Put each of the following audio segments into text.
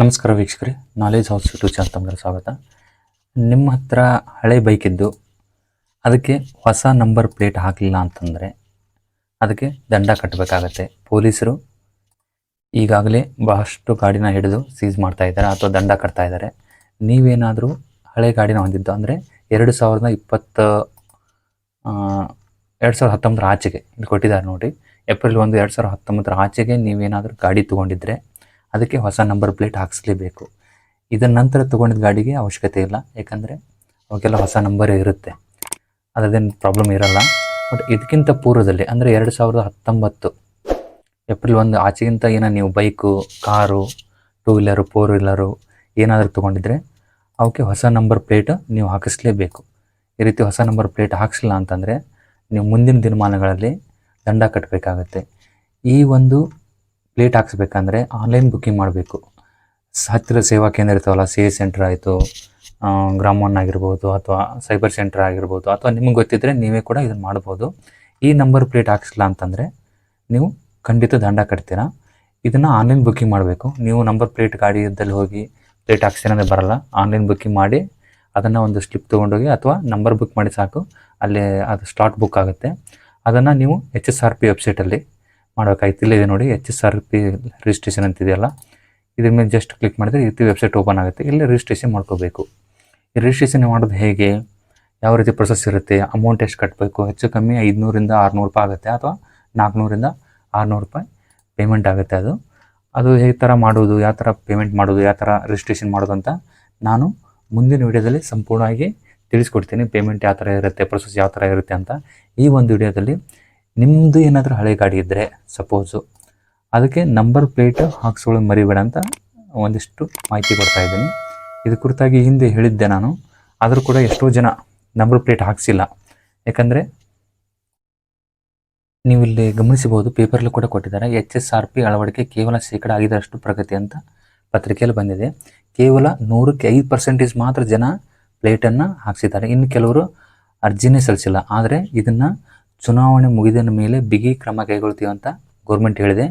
ನಮಸ್ಕಾರ ವೀಕ್ಷಕರೇ knowledge house YouTube channel ತಮಗೆ ಸ್ವಾಗತ. ನಿಮ್ಮ ಹತ್ರ ಹಳೆ ಬೈಕ್ ಇದ್ದು ಅದಕ್ಕೆ ಹೊಸ ನಂಬರ್ ಪ್ಲೇಟ್ ಹಾಕಲಿಲ್ಲ ಅಂತಂದರೆ ಅದಕ್ಕೆ ದಂಡ ಕಟ್ಟಬೇಕಾಗತ್ತೆ ಪೊಲೀಸರು ಈಗಾಗಲೇ ಬಹಳಷ್ಟು ಗಾಡಿನ ಹಿಡಿದು ಸೀಸ್ ಮಾಡ್ತಾ ಇದ್ದಾರೆ ಅಥವಾ ದಂಡ ಕಟ್ತಾ ಇದ್ದಾರೆ. ನೀವೇನಾದರೂ ಹಳೆ ಗಾಡಿನ ಹೊಂದಿದ್ದು ಅಂದರೆ ಎರಡು ಸಾವಿರದ ಇಪ್ಪತ್ತ ಎರಡು ಸಾವಿರದ ಹತ್ತೊಂಬತ್ತರ ಆಚೆಗೆ ಇಲ್ಲಿ ಕೊಟ್ಟಿದ್ದಾರೆ ನೋಡಿ. ಏಪ್ರಿಲ್ ಒಂದು, ಎರಡು ಸಾವಿರದ ಹತ್ತೊಂಬತ್ತರ ಆಚೆಗೆ ನೀವೇನಾದರೂ ಗಾಡಿ ತೊಗೊಂಡಿದ್ರೆ ಅದಕ್ಕೆ ಹೊಸ ನಂಬರ್ ಪ್ಲೇಟ್ ಹಾಕಿಸ್ಲೇಬೇಕು. ಇದರ ನಂತರ ತೊಗೊಂಡಿದ್ದ ಗಾಡಿಗೆ ಅವಶ್ಯಕತೆ ಇಲ್ಲ. ಯಾಕಂದರೆ ಅವಕ್ಕೆಲ್ಲ ಹೊಸ ನಂಬರೇ ಇರುತ್ತೆ. ಅದೇನು ಪ್ರಾಬ್ಲಮ್ ಇರಲ್ಲ. ಬಟ್ ಇದಕ್ಕಿಂತ ಪೂರ್ವದಲ್ಲಿ, ಅಂದರೆ ಎರಡು ಸಾವಿರದ ಹತ್ತೊಂಬತ್ತು ಏಪ್ರಿಲ್ ಒಂದು ಆಚೆಗಿಂತ ಏನೋ ನೀವು bike, car two wheeler four wheeler ಏನಾದರೂ ತೊಗೊಂಡಿದ್ರೆ ಅವಕ್ಕೆ ಹೊಸ ನಂಬರ್ ಪ್ಲೇಟ್ ನೀವು ಹಾಕಿಸ್ಲೇಬೇಕು. ಈ ರೀತಿ ಹೊಸ ನಂಬರ್ ಪ್ಲೇಟ್ ಹಾಕಿಸಿಲ್ಲ ಅಂತಂದರೆ ನೀವು ಮುಂದಿನ ದಿನಮಾನಗಳಲ್ಲಿ ದಂಡ ಕಟ್ಟಬೇಕಾಗತ್ತೆ ಈ ಒಂದು ಪ್ಲೇಟ್ ಹಾಕ್ಸ್ಬೇಕಂದ್ರೆ ಆನ್ಲೈನ್ ಬುಕ್ಕಿಂಗ್ ಮಾಡಬೇಕು. ಹತ್ತಿರ ಸೇವಾ ಕೇಂದ್ರ ಇರ್ತಾವಲ್ಲ ಸಿ ಎ ಸೆಂಟರ್ ಆಯಿತು ಗ್ರಾಮ್ ಒನ್ ಆಗಿರ್ಬೋದು ಅಥವಾ ಸೈಬರ್ ಸೆಂಟರ್ ಆಗಿರ್ಬೋದು ಅಥವಾ ನಿಮಗೆ ಗೊತ್ತಿದ್ದರೆ ನೀವೇ ಕೂಡ ಇದನ್ನು ಮಾಡ್ಬೋದು. ಈ ನಂಬರ್ ಪ್ಲೇಟ್ ಹಾಕ್ಸಿಲ್ಲ ಅಂತಂದರೆ ನೀವು ಖಂಡಿತ ದಂಡ ಕಟ್ತೀರಾ. ಇದನ್ನು ಆನ್ಲೈನ್ ಬುಕ್ಕಿಂಗ್ ಮಾಡಬೇಕು. ನೀವು ನಂಬರ್ ಪ್ಲೇಟ್ ಗಾಡಿಯಲ್ಲಿ ಹೋಗಿ ಪ್ಲೇಟ್ ಹಾಕ್ಸಿ ಅಂದರೆ ಬರಲ್ಲ. ಆನ್ಲೈನ್ ಬುಕ್ಕಿಂಗ್ ಮಾಡಿ ಅದನ್ನು ಒಂದು ಸ್ಲಿಪ್ ತೊಗೊಂಡೋಗಿ ಅಥವಾ ನಂಬರ್ ಬುಕ್ ಮಾಡಿ ಸಾಕು. ಅಲ್ಲಿ ಅದು ಸ್ಲಾಟ್ ಬುಕ್ ಆಗುತ್ತೆ. ಅದನ್ನು ನೀವು ಎಚ್ ಎಸ್ ಆರ್ ಪಿ ವೆಬ್ಸೈಟಲ್ಲಿ ಮಾಡಬೇಕಾಯ್ತು ಇಲ್ಲಿದೆ ನೋಡಿ H S R P registration ಅಂತಿದೆಯಲ್ಲ. ಇದ್ರ ಮೇಲೆ ಜಸ್ಟ್ ಕ್ಲಿಕ್ ಮಾಡಿದರೆ ಈ ವೆಬ್ಸೈಟ್ ಓಪನ್ ಆಗುತ್ತೆ. ಇಲ್ಲಿ ರಿಜಿಸ್ಟ್ರೇಷನ್ ಮಾಡ್ಕೋಬೇಕು. ಈ ರಿಜಿಸ್ಟ್ರೇಷನ್ ಮಾಡೋದು ಹೇಗೆ? ಯಾವ ರೀತಿ ಪ್ರೊಸೆಸ್ ಇರುತ್ತೆ? ಅಮೌಂಟ್ ಎಷ್ಟು ಕಟ್ಟಬೇಕು ಹೆಚ್ಚು ಕಮ್ಮಿ ಐದುನೂರಿಂದ ಆರುನೂರು ರೂಪಾಯಿ ಆಗುತ್ತೆ ಅಥವಾ ನಾಲ್ಕುನೂರಿಂದ ಆರುನೂರು ರೂಪಾಯಿ ಪೇಮೆಂಟ್ ಆಗುತ್ತೆ ಅದು. ಅದು ಹೇಗೆ ಥರ ಮಾಡೋದು? ಯಾವ ಥರ ಪೇಮೆಂಟ್ ಮಾಡೋದು? ಯಾವ ಥರ ರಿಜಿಸ್ಟ್ರೇಷನ್ ಮಾಡೋದು ಅಂತ ನಾನು ಮುಂದಿನ ವಿಡಿಯೋದಲ್ಲಿ ಸಂಪೂರ್ಣವಾಗಿ ತಿಳಿಸ್ಕೊಡ್ತೀನಿ. ಪೇಮೆಂಟ್ ಯಾವ ಥರ ಇರುತ್ತೆ? ಪ್ರೊಸೆಸ್ ಯಾವ ಥರ ಇರುತ್ತೆ ಅಂತ ಈ ಒಂದು ವಿಡಿಯೋದಲ್ಲಿ ನಿಮ್ಮದು ಏನಾದರೂ ಹಳೆ ಗಾಡಿ ಇದ್ದರೆ ಸಪೋಸು ಅದಕ್ಕೆ ನಂಬರ್ ಪ್ಲೇಟ್ ಹಾಕ್ಸ್ಕೊಳ್ಳೋದು ಮರಿಬೇಡ ಅಂತ ಒಂದಿಷ್ಟು ಮಾಹಿತಿ ಕೊಡ್ತಾ ಇದ್ದೀನಿ. ಇದು ಕುರಿತಾಗಿ ಹಿಂದೆ ಹೇಳಿದ್ದೆ ನಾನು. ಆದರೂ ಕೂಡ ಎಷ್ಟೋ ಜನ ನಂಬರ್ ಪ್ಲೇಟ್ ಹಾಕ್ಸಿಲ್ಲ. ಯಾಕಂದರೆ ನೀವು ಇಲ್ಲಿ ಗಮನಿಸಬಹುದು, ಪೇಪರ್ಲಿ ಕೂಡ ಕೊಟ್ಟಿದ್ದಾರೆ. ಎಚ್ ಎಸ್ ಆರ್ ಪಿ ಅಳವಡಿಕೆ ಕೇವಲ ಶೇಕಡ ಐದರಷ್ಟು ಪ್ರಗತಿ ಅಂತ ಪತ್ರಿಕೆಯಲ್ಲಿ ಬಂದಿದೆ. ಕೇವಲ ನೂರಕ್ಕೆ ಐದು ಪರ್ಸೆಂಟೇಜ್ ಮಾತ್ರ ಜನ ಪ್ಲೇಟನ್ನು ಹಾಕ್ಸಿದ್ದಾರೆ. ಇನ್ನು ಕೆಲವರು ಅರ್ಜಿನೇ ಸಲ್ಲಿಸಿಲ್ಲ. ಆದರೆ ಇದನ್ನು ಚುನಾವಣೆ ಮುಗಿದ ಮೇಲೆ ಬಿಗಿ ಕ್ರಮ ಕೈಗೊಳ್ತೀವಿ ಅಂತ ಗೌರ್ಮೆಂಟ್ ಹೇಳಿದೆ.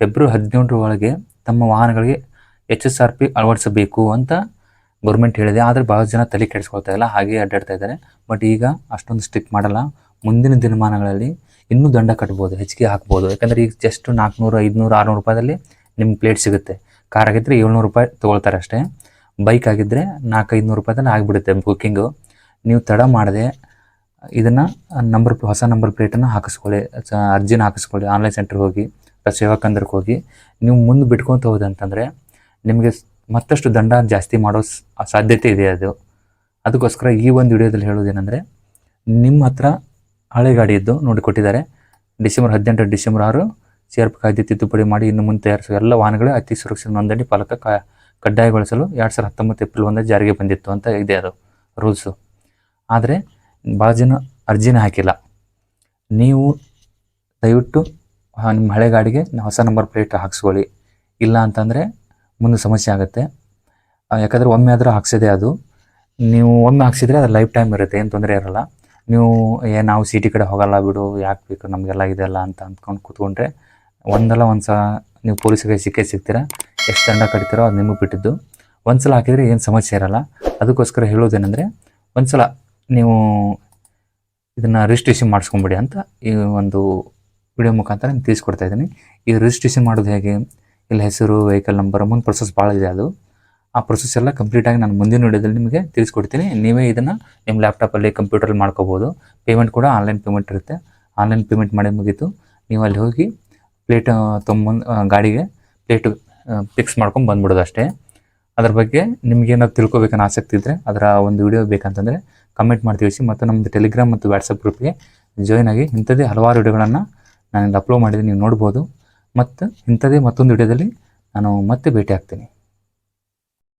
ಫೆಬ್ರವರಿ ಹದಿನೇಳರ ಒಳಗೆ ತಮ್ಮ ವಾಹನಗಳಿಗೆ ಎಚ್ ಎಸ್ ಆರ್ ಪಿ ಅಳವಡಿಸಬೇಕು ಅಂತ ಗೌರ್ಮೆಂಟ್ ಹೇಳಿದೆ. ಆದರೆ ಭಾಳ ಜನ ತಲೆ ಕೆಡಿಸ್ಕೊಳ್ತಾ ಇಲ್ಲ, ಹಾಗೆ ಅಡ್ಡಾಡ್ತಾ ಇದ್ದಾರೆ. ಬಟ್ ಈಗ ಅಷ್ಟೊಂದು ಸ್ಟ್ರಿಕ್ಟ್ ಮಾಡಲ್ಲ. ಮುಂದಿನ ದಿನಮಾನಗಳಲ್ಲಿ ಇನ್ನೂ ದಂಡ ಕಟ್ಬೋದು ಹೆಚ್ಚಿಗೆ ಹಾಕ್ಬೋದು. ಯಾಕಂದರೆ ಈಗ ಜಸ್ಟ್ ನಾಲ್ಕುನೂರು, ಐದುನೂರು, ಆರುನೂರು ರೂಪಾಯಿದಲ್ಲಿ ನಿಮ್ಮ ಪ್ಲೇಟ್ ಸಿಗುತ್ತೆ. ಕಾರ್ ಆಗಿದ್ದರೆ ಏಳ್ನೂರು ರೂಪಾಯಿ ತೊಗೊಳ್ತಾರೆ ಅಷ್ಟೇ. ಬೈಕ್ ಆಗಿದ್ದರೆ ನಾಲ್ಕು ಐದುನೂರು ರೂಪಾಯಿದಲ್ಲಿ ಆಗಿಬಿಡುತ್ತೆ ಬುಕ್ಕಿಂಗು ನೀವು ತಡ ಮಾಡದೆ ಇದನ್ನು ನಂಬರ್ ಹೊಸ ನಂಬರ್ ಪ್ಲೇಟನ್ನು ಹಾಕಿಸ್ಕೊಳ್ಳಿ. ಅರ್ಜಿನ ಹಾಕಿಸ್ಕೊಳ್ಳಿ. ಆನ್ಲೈನ್ ಸೆಂಟ್ರಿಗೆ ಹೋಗಿ ಸೇವಾ ಕೇಂದ್ರಕ್ಕೆ ಹೋಗಿ. ನೀವು ಮುಂದೆ ಬಿಟ್ಕೊತ ಹೋದೆ ಅಂತಂದರೆ ನಿಮಗೆ ಮತ್ತಷ್ಟು ದಂಡ ಜಾಸ್ತಿ ಮಾಡೋ ಸಾಧ್ಯತೆ ಇದೆ ಅದು. ಅದಕ್ಕೋಸ್ಕರ ಈ ಒಂದು ವಿಡಿಯೋದಲ್ಲಿ ಹೇಳೋದೇನೆಂದರೆ ನಿಮ್ಮ ಹತ್ರ ಹಳೆ ಗಾಡಿ ಇದ್ದು ನೋಡಿ ಕೊಟ್ಟಿದ್ದಾರೆ ಡಿಸೆಂಬರ್ ಹದಿನೆಂಟು, ಡಿಸೆಂಬರ್ ಆರು ಸಿ ಆರ್ ಕಾಯ್ದೆ ತಿದ್ದುಪಡಿ ಮಾಡಿ ಇನ್ನು ಮುಂದೆ ತಯಾರಿಸುವ ಎಲ್ಲ ವಾಹನಗಳು ಅತಿ ಸುರಕ್ಷಿತ ನೋಂದಣಿ ಫಲಕ ಕ, ಕಡ್ಡಾಯಗೊಳಿಸಲು ಎರಡು ಸಾವಿರದ ಹತ್ತೊಂಬತ್ತು, ಏಪ್ರಿಲ್ ಒಂದೇ ಜಾರಿಗೆ ಬಂದಿತ್ತು ಅಂತ ಇದೆ ಅದು ರೂಲ್ಸು ಆದರೆ ಭಾಳ ಜನ ಅರ್ಜಿನೇ ಹಾಕಿಲ್ಲ. ನೀವು ದಯವಿಟ್ಟು ನಿಮ್ಮ ಹಳೆ ಗಾಡಿಗೆ ಹೊಸ ನಂಬರ್ ಪ್ಲೇಟ್ ಹಾಕ್ಸ್ಕೊಳ್ಳಿ. ಇಲ್ಲ ಅಂತಂದರೆ ಮುಂದೆ ಸಮಸ್ಯೆ ಆಗುತ್ತೆ. ಯಾಕಂದರೆ ಒಮ್ಮೆ ಆದರೂ ಹಾಕ್ಸಿದೆ ಅದು. ನೀವು ಒಮ್ಮೆ ಹಾಕ್ಸಿದ್ರೆ ಅದು ಲೈಫ್ ಟೈಮ್ ಇರುತ್ತೆ, ಏನು ತೊಂದರೆ ಇರಲ್ಲ. ನೀವು, ಏ, ನಾವು ಸಿಟಿ ಕಡೆ ಹೋಗಲ್ಲ ಬಿಡು, ಯಾಕೆ ಬೇಕು, ನಮಗೆಲ್ಲ ಇದೆಲ್ಲ ಅಂತ ಅಂದ್ಕೊಂಡು ಕೂತ್ಕೊಂಡ್ರೆ ಒಂದಲ್ಲ ಒಂದು ಸಲ ನೀವು ಪೊಲೀಸರಿಗೆ ಸಿಕ್ಕೇ ಸಿಗ್ತೀರ, ಎಷ್ಟು ದಂಡ ಕಟ್ತೀರೋ ಅದು ನಿಮಗೆ ಬಿಟ್ಟಿದ್ದು. ಒಂದು ಸಲ ಹಾಕಿದರೆ ಏನು ಸಮಸ್ಯೆ ಇರಲ್ಲ. ಅದಕ್ಕೋಸ್ಕರ ಹೇಳೋದೇನೆಂದರೆ ಒಂದು ಸಲ ನೀವು ಇದನ್ನು ರಿಜಿಸ್ಟ್ರೇಷನ್ ಮಾಡಿಸ್ಕೊಂಬಿಡಿ ಅಂತ ಈ ಒಂದು ವಿಡಿಯೋ ಮುಖಾಂತರ ನಾನು ತಿಳಿಸ್ಕೊಡ್ತಾ ಇದ್ದೀನಿ. ಈ ರಿಜಿಸ್ಟ್ರೇಷನ್ ಮಾಡೋದು ಹೇಗೆ? ಇಲ್ಲಿ ಹೆಸರು ವೆಹಿಕಲ್ ನಂಬರ್ ಮುಂದೆ ಪ್ರೊಸೆಸ್ ಭಾಳ ಇದೆ ಅದು. ಆ ಪ್ರೊಸೆಸ್ ಎಲ್ಲ ಕಂಪ್ಲೀಟಾಗಿ ನಾನು ಮುಂದಿನ ವಿಡಿಯೋದಲ್ಲಿ ನಿಮಗೆ ತಿಳಿಸ್ಕೊಡ್ತೀನಿ. ನೀವೇ ಇದನ್ನು ನಿಮ್ಮ ಲ್ಯಾಪ್ಟಾಪಲ್ಲಿ ಕಂಪ್ಯೂಟರಲ್ಲಿ ಮಾಡ್ಕೋಬೋದು. ಪೇಮೆಂಟ್ ಕೂಡ ಆನ್ಲೈನ್ ಪೇಮೆಂಟ್ ಇರುತ್ತೆ. ಆನ್ಲೈನ್ ಪೇಮೆಂಟ್ ಮಾಡಿ ಮುಗೀತು. ನೀವು ಅಲ್ಲಿ ಹೋಗಿ ಪ್ಲೇಟ್ ತೊಗೊಂಬಂದು ಗಾಡಿಗೆ ಪ್ಲೇಟ್ ಫಿಕ್ಸ್ ಮಾಡ್ಕೊಂಡು ಬಂದ್ಬಿಡೋದು ಅಷ್ಟೇ. ಅದ್ರ ಬಗ್ಗೆ ನಿಮಗೇನಾದ್ರು ತಿಳ್ಕೊಬೇಕನ್ನೋ ಆಸಕ್ತಿ ಇದ್ದರೆ ಅದರ ಒಂದು ವಿಡಿಯೋ ಬೇಕಂತಂದರೆ ಕಮೆಂಟ್ ಮಾಡಿ ತಿಳಿಸಿ ಮತ್ತು ನಮ್ಮದು ಟೆಲಿಗ್ರಾಮ್ ಮತ್ತು ವಾಟ್ಸಪ್ ಗ್ರೂಪ್ಗೆ ಜಾಯ್ನ್ ಆಗಿ ಇಂಥದ್ದೇ ಹಲವಾರು ವಿಡಿಯೋಗಳನ್ನು ನಾನು ಅಪ್ಲೋಡ್ ಮಾಡಿದ್ದೀನಿ, ನೀವು ನೋಡ್ಬೋದು. ಮತ್ತು ಇಂಥದ್ದೇ ಮತ್ತೊಂದು ವಿಡಿಯೋದಲ್ಲಿ ನಾನು ಮತ್ತೆ ಭೇಟಿ ಆಗ್ತೀನಿ.